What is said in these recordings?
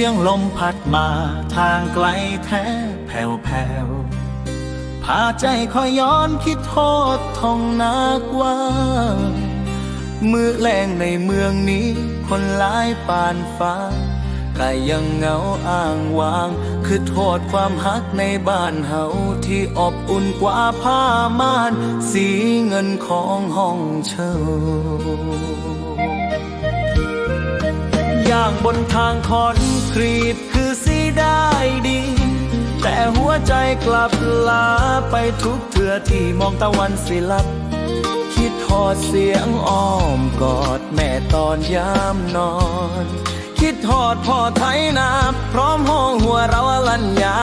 สียงลมพัดมาทางไกลแท้แผ่วแผ่วพาใจคอยย้อนคิดโทษทองนากว่างมือแรงในเมืองนี้ คนหลายปานฟ้าก็ยังเหงาอ้างวาง คือโทษความฮักในบ้านเฮาที่อบอุ่นกว่าผ้าม่าน สีเงินของห้องเช่าอย่างบนทางคอน กรีตคือสีได้ดี แต่หัวใจกลับลาไปทุกเถื่อที่มองตะวันสิลับ คิดทอดเสียงอ้อมกอดแม่ตอนยามนอน คิดทอดพ่อไทยนา พร้อมห้องหัวเราลันยา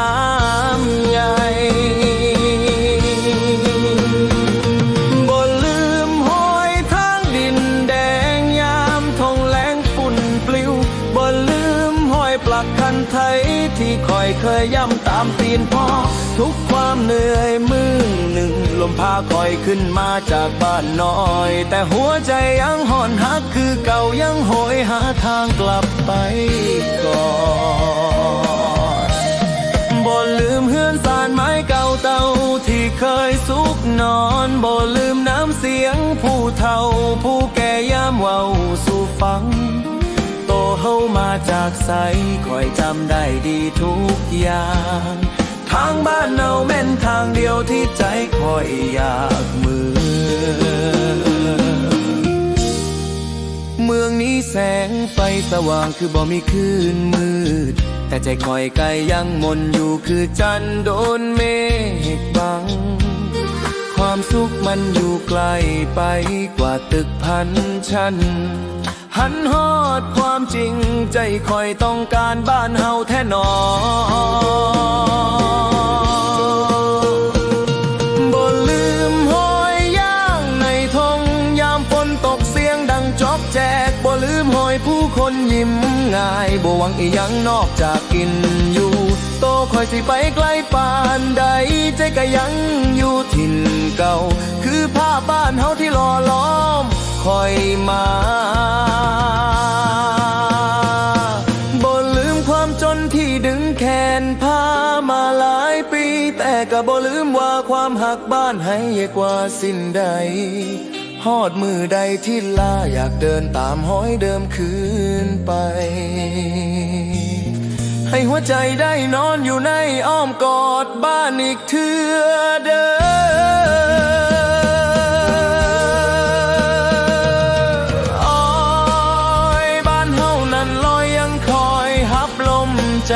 มใหญ่ ไทยที่คอยเคยย่ำตามตีนพ่อ ทุกความเหนื่อยมือหนึ่ง ลมพาคอยขึ้นมาจากบ้านน้อย แต่หัวใจยังห่อนหักคือเก่ายังโหยหาทางกลับไปก่อนบ่ลืมเฮือนสารไม้เก่าเตาที่เคยสุกนอนบ่ลืมน้ำเสียงผู้เฒ่าผู้แก่ จากใสคอยจำได้ดีทุกอย่าง ทางบ้านเนาแม่นทางเดียวที่ใจคอยอยากมือเมืองนี้แสงไฟสว่างคือบ่มีคืนมืด แต่ใจคอยไกลยังมนอยู่คือจันทร์โดนเมฆบัง ความสุขมันอยู่ไกลไปกว่าตึกพันชั้น หันฮอดความจริงใจคอยต้องการบ้านเฮาแท้หนอบ่ลืมห้อยย่างในทงยามฝนตกเสียงดังจอกแจกบ่ลืมห้อยผู้คนยิ้มง่ายบ่หวังอีหยังนอกจากกินอยู่ โตคอยสิไปไกลปานใดใจก็ยังอยู่ถิ่นเก่า คือภาบ้านเฮาที่หล่อล้อมคอยมา ก็บ่ลืมว่าความหักบ้านให้กว่าสิ้นใดฮอดมือใดที่ลาอยากเดินตามห้อยเดิมคืนไป ให้หัวใจได้นอนอยู่ในอ้อมกอดบ้านอีกเทือเด้ออ้บ้านเฮานั้นลอยยังคอยฮับลมใจ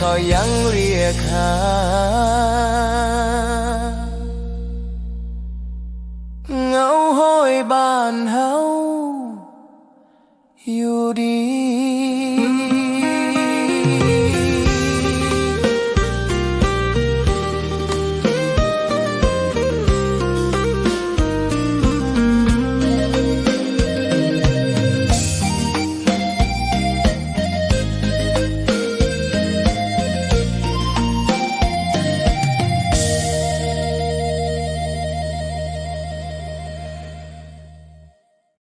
คอยยยังเรียกหาเงาห้อยบ้านเฮาอยู่ดี